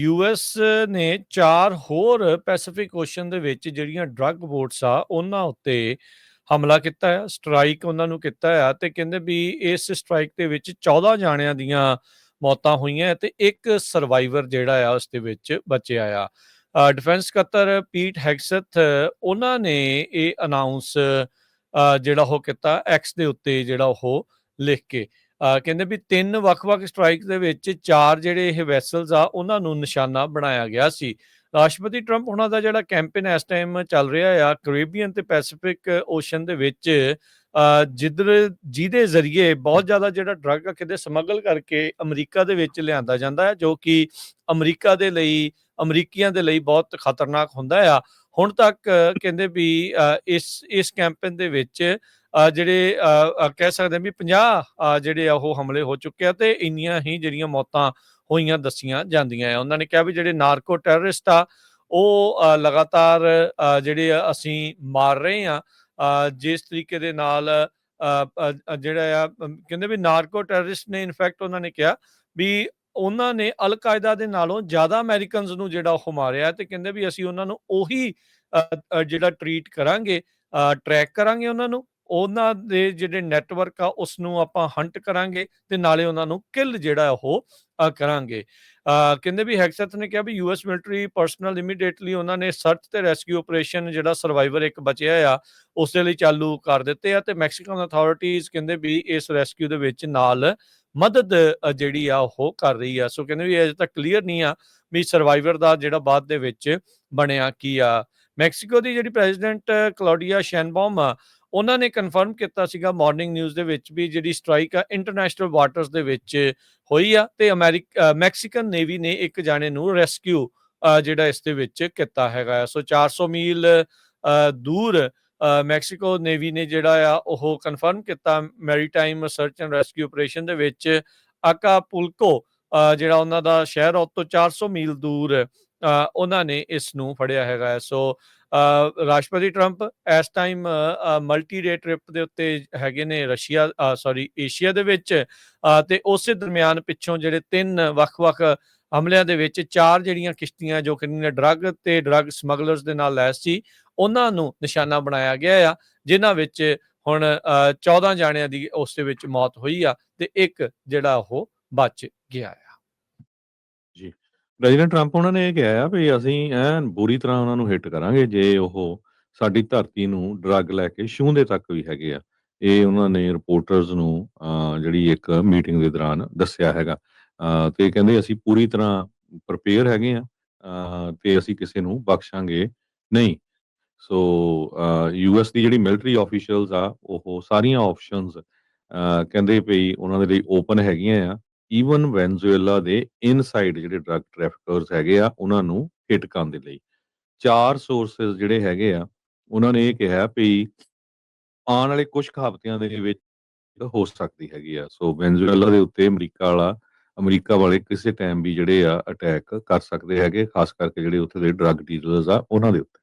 US ਨੇ ਚਾਰ ਹੋਰ ਪੈਸੀਫਿਕ ਓਸ਼ਨ ਦੇ ਵਿੱਚ ਜਿਹੜੀਆਂ ਡਰੱਗ ਬੋਟਸ ਆ, ਉਹਨਾਂ ਉੱਤੇ ਹਮਲਾ ਕੀਤਾ ਹੈ ਸਟ੍ਰਾਈਕ ਉਹਨਾਂ ਨੂੰ ਕੀਤਾ ਹੈ ਤੇ ਕਹਿੰਦੇ ਵੀ ਇਸ ਸਟ੍ਰਾਈਕ ਦੇ ਵਿੱਚ 14 ਜਾਣਿਆਂ ਦੀਆਂ ਮੌਤਾਂ ਹੋਈਆਂ ਤੇ ਇੱਕ ਸਰਵਾਈਵਰ ਜਿਹੜਾ ਆ, ਉਸ ਦੇ ਵਿੱਚ ਬਚਿਆ ਆ। ਡਿਫੈਂਸ ਸਕੱਤਰ ਪੀਟ ਹੈਗਸਥ, ਉਹਨਾਂ ਨੇ ਇਹ ਅਨਾਉਂਸ ਜਿਹੜਾ ਉਹ ਕੀਤਾ ਐਕਸ ਦੇ ਉੱਤੇ ਜਿਹੜਾ ਉਹ ਲਿਖ ਕੇ। ਕਹਿੰਦੇ ਵੀ ਤਿੰਨ ਵੱਖ-ਵੱਖ ਸਟ੍ਰਾਈਕ ਦੇ ਵਿੱਚ ਚਾਰ ਜਿਹੜੇ ਇਹ ਵੈਸਲਸ ਆ, ਉਹਨਾਂ ਨੂੰ ਨਿਸ਼ਾਨਾ ਬਣਾਇਆ ਗਿਆ ਸੀ। ਰਾਸ਼ਟਰਪਤੀ ਟਰੰਪ ਉਹਨਾਂ ਦਾ ਜਿਹੜਾ ਕੈਂਪੇਨ ਇਸ ਟਾਈਮ ਚੱਲ ਰਿਹਾ ਆ ਕੈਰੀਬੀਅਨ ਤੇ ਪੈਸੀਫਿਕ ਓਸ਼ਨ ਦੇ ਵਿੱਚ ਜਿੱਧਰ ਜਿਹਦੇ ਜ਼ਰੀਏ ਬਹੁਤ ਜ਼ਿਆਦਾ ਜਿਹੜਾ ਡਰੱਗ ਆ, ਕਿਤੇ ਸਮਗਲ ਕਰਕੇ ਅਮਰੀਕਾ ਦੇ ਵਿੱਚ ਲਿਆਂਦਾ ਜਾਂਦਾ ਹੈ ਜੋ ਕਿ ਅਮਰੀਕਾ ਦੇ ਲਈ, ਅਮਰੀਕੀਆਂ ਦੇ ਲਈ ਬਹੁਤ ਖਤਰਨਾਕ ਹੁੰਦਾ ਆ। ਹੁਣ ਤੱਕ ਕਹਿੰਦੇ ਵੀ ਇਸ ਇਸ ਕੈਂਪੇਨ ਦੇ ਵਿੱਚ ਜਿਹੜੇ ਕਹਿ ਸਕਦੇ ਆ ਵੀ 50 ਜਿਹੜੇ ਆ ਉਹ ਹਮਲੇ ਹੋ ਚੁੱਕੇ ਆ ਤੇ ਇੰਨੀਆਂ ਹੀ ਜਿਹੜੀਆਂ ਮੌਤਾਂ ਹੋਈਆਂ ਦੱਸੀਆਂ ਜਾਂਦੀਆਂ ਆ। ਉਹਨਾਂ ਨੇ ਕਿਹਾ ਵੀ ਜਿਹੜੇ ਨਾਰਕੋ ਟੈਰਰਿਸਟ ਆ, ਉਹ ਲਗਾਤਾਰ ਜਿਹੜੇ ਅਸੀਂ ਮਾਰ ਰਹੇ ਆ ਜਿਸ ਤਰੀਕੇ ਦੇ ਨਾਲ ਜਿਹੜਾ ਆ ਕਹਿੰਦੇ ਵੀ ਨਾਰਕੋ ਟੈਰਰਿਸਟ ਨੇ ਇਨਫੈਕਟ ਉਹਨਾਂ ਨੇ ਕਿਹਾ ਵੀ ਉਹਨਾਂ ਨੇ ਅਲ ਕਾਇਦਾ ਦੇ ਨਾਲੋਂ ਜ਼ਿਆਦਾ ਅਮਰੀਕਨਸ ਨੂੰ ਜਿਹੜਾ ਉਹ ਮਾਰਿਆ ਤੇ ਕਹਿੰਦੇ ਵੀ ਅਸੀਂ ਉਹਨਾਂ ਨੂੰ ਉਹੀ ਜਿਹੜਾ ਟ੍ਰੀਟ ਕਰਾਂਗੇ ਟਰੈਕ ਕਰਾਂਗੇ ਉਹਨਾਂ ਨੂੰ। ਉਹਨਾਂ ਦੇ ਜਿਹੜੇ ਨੈਟਵਰਕ ਆ ਉਸ ਨੂੰ ਆਪਾਂ ਹੰਟ ਕਰਾਂਗੇ ਤੇ ਨਾਲੇ ਉਹਨਾਂ ਨੂੰ ਕਿਲ ਜਿਹੜਾ ਉਹ ਕਰਾਂਗੇ। ਕਹਿੰਦੇ ਵੀ ਹੈਕਸਥ ਨੇ ਕਿਹਾ ਵੀ ਯੂਐਸ ਮਿਲਟਰੀ ਪਰਸਨਲ ਇਮੀਡੀਏਟਲੀ ਉਹਨਾਂ ਨੇ ਸਰਚ ਤੇ ਰੈਸਕਿਊ ਆਪਰੇਸ਼ਨ ਜਿਹੜਾ ਸਰਵਾਈਵਰ ਇੱਕ ਬਚਿਆ ਆ ਉਸ ਦੇ ਲਈ ਚਾਲੂ ਕਰ ਦਿੱਤੇ ਆ ਤੇ ਮੈਕਸੀਕਨ ਅਥਾਰਟੀਜ਼ ਕਹਿੰਦੇ ਵੀ ਇਸ ਰੈਸਕਿਊ ਦੇ ਵਿੱਚ ਨਾਲ ਮਦਦ ਜਿਹੜੀ ਆ ਉਹ ਕਰ ਰਹੀ ਆ। ਸੋ ਕਹਿੰਦੇ ਵੀ ਅਜੇ ਤੱਕ ਕਲੀਅਰ ਨਹੀਂ ਆ ਵੀ ਸਰਵਾਈਵਰ ਦਾ ਜਿਹੜਾ ਬਾਅਦ ਦੇ ਵਿੱਚ ਬਣਿਆ ਕੀ ਆ। ਮੈਕਸੀਕੋ ਦੀ ਜਿਹੜੀ ਪ੍ਰੈਜ਼ੀਡੈਂਟ ਕਲੌਡੀਆ ਸ਼ੈਨਬੌਮ ਆ ਉਹਨਾਂ ਨੇ ਕਨਫਰਮ ਕੀਤਾ ਸੀਗਾ ਮਾਰਨਿੰਗ ਨਿਊਜ਼ ਦੇ ਵਿੱਚ ਵੀ ਜਿਹੜੀ ਸਟ੍ਰਾਈਕ ਆ ਇੰਟਰਨੈਸ਼ਨਲ ਵਾਟਰਸ ਦੇ ਵਿੱਚ ਹੋਈ ਆ ਤੇ ਅਮਰੀਕਾ ਮੈਕਸੀਕਨ ਨੇਵੀ ਨੇ ਇੱਕ ਜਾਣੇ ਨੂੰ ਰੈਸਕਿਊ ਜਿਹੜਾ ਇਸ ਦੇ ਵਿੱਚ ਕੀਤਾ ਹੈਗਾ ਸੋ 400 ਮੀਲ ਦੂਰ ਮੈਕਸੀਕੋ ਨੇਵੀ ਨੇ ਜਿਹੜਾ ਆ ਉਹ ਕਨਫਰਮ ਕੀਤਾ maritime search and rescue operation ਦੇ ਵਿੱਚ। ਆਕਾਪੁਲਕੋ ਜਿਹੜਾ ਉਹਨਾਂ ਦਾ ਸ਼ਹਿਰ ਉਹ ਤੋਂ 400 ਮੀਲ ਦੂਰ ਉਹਨਾਂ ਨੇ ਇਸ ਨੂੰ ਫੜਿਆ ਹੈਗਾ ਸੋ ਰਾਸ਼ਟਰਪਤੀ ਟਰੰਪ ਇਸ ਟਾਈਮ ਮਲਟੀ ਡੇ ਟ੍ਰਿਪ ਦੇ ਉੱਤੇ ਹੈਗੇ ਨੇ ਰਸ਼ੀਆ ਸੌਰੀ ਏਸ਼ੀਆ ਦੇ ਵਿੱਚ। ਤੇ ਉਸੇ ਦਰਮਿਆਨ ਪਿੱਛੋਂ ਜਿਹੜੇ ਤਿੰਨ ਵੱਖ-ਵੱਖ ਹਮਲਿਆਂ ਦੇ ਵਿੱਚ ਚਾਰ ਜਿਹੜੀਆਂ ਕਿਸ਼ਤੀਆਂ ਜੋ ਕਿ ਡਰੱਗ ਤੇ ਡਰੱਗ ਸਮਗਲਰਸ ਦੇ ਨਾਲ ਲੈਸ ਸੀ, ਉਹਨਾਂ ਨੂੰ ਨਿਸ਼ਾਨਾ ਬਣਾਇਆ ਗਿਆ ਆ, ਜਿਨ੍ਹਾਂ ਵਿੱਚ ਹੁਣ 14 ਜਾਣਿਆਂ ਦੀ ਉਸ ਦੇ ਵਿੱਚ ਮੌਤ ਹੋਈ ਆ ਤੇ ਇੱਕ ਜਿਹੜਾ ਉਹ ਬਚ ਗਿਆ ਆ। ਪ੍ਰੈਜ਼ੀਡੈਂਟ ਟਰੰਪ ਉਹਨਾਂ ਨੇ ਇਹ ਕਿਹਾ ਆ ਵੀ ਅਸੀਂ ਐਨ ਬੁਰੀ ਤਰ੍ਹਾਂ ਉਹਨਾਂ ਨੂੰ ਹਿੱਟ ਕਰਾਂਗੇ ਜੇ ਉਹ ਸਾਡੀ ਧਰਤੀ ਨੂੰ ਡਰੱਗ ਲੈ ਕੇ ਛੂੰਹਦੇ ਤੱਕ ਵੀ ਹੈਗੇ ਆ। ਇਹ ਉਹਨਾਂ ਨੇ ਰਿਪੋਰਟਰਸ ਨੂੰ ਜਿਹੜੀ ਇੱਕ ਮੀਟਿੰਗ ਦੇ ਦੌਰਾਨ ਦੱਸਿਆ ਹੈਗਾ। ਤੇ ਕਹਿੰਦੇ ਅਸੀਂ ਪੂਰੀ ਤਰ੍ਹਾਂ ਪ੍ਰਪੇਅਰ ਹੈਗੇ ਆ। ਤੇ ਅਸੀਂ ਕਿਸੇ ਨੂੰ ਬਖਸ਼ਾਂਗੇ ਨਹੀਂ। ਸੋ ਯੂਐਸ ਦੀ ਜਿਹੜੀ ਮਿਲਟਰੀ ਆਫੀਸ਼ੀਅਲਸ ਆ, ਉਹ ਸਾਰੀਆਂ ਆਪਸ਼ਨਸ ਕਹਿੰਦੇ ਪਈ ਉਹਨਾਂ ਦੇ ਲਈ ਓਪਨ ਹੈਗੀਆਂ ਆ। ਈਵਨ ਵੈਨਜ਼ੂਏਲਾ ਦੇ ਇਨਸਾਈਡ ਜਿਹੜੇ ਡਰੱਗ ਟ੍ਰੈਫਿਕਰਸ ਹੈਗੇ ਆ, ਉਹਨਾਂ ਨੂੰ ਹਿੱਟ ਦੇ ਲਈ। ਚਾਰ ਸੋਰਸਸ ਜਿਹੜੇ ਹੈਗੇ ਆ, ਉਹਨਾਂ ਨੇ ਇਹ ਕਿਹਾ ਵੀ ਆਉਣ ਵਾਲੇ ਕੁਝ ਹਫ਼ਤਿਆਂ ਦੇ ਵਿੱਚ ਹੋ ਸਕਦੀ ਹੈਗੀ ਆ। ਸੋ ਵੈਨਜ਼ੂਏਲਾ ਦੇ ਉੱਤੇ ਅਮਰੀਕਾ ਵਾਲਾ, ਅਮਰੀਕਾ ਵਾਲੇ ਕਿਸੇ ਟਾਈਮ ਵੀ ਜਿਹੜੇ ਆ ਅਟੈਕ ਕਰ ਸਕਦੇ ਹੈਗੇ, ਖਾਸ ਕਰਕੇ ਜਿਹੜੇ ਉੱਥੇ ਦੇ ਡਰੱਗ ਡੀਲਰਸ ਆ, ਉਹਨਾਂ ਦੇ ਉੱਤੇ।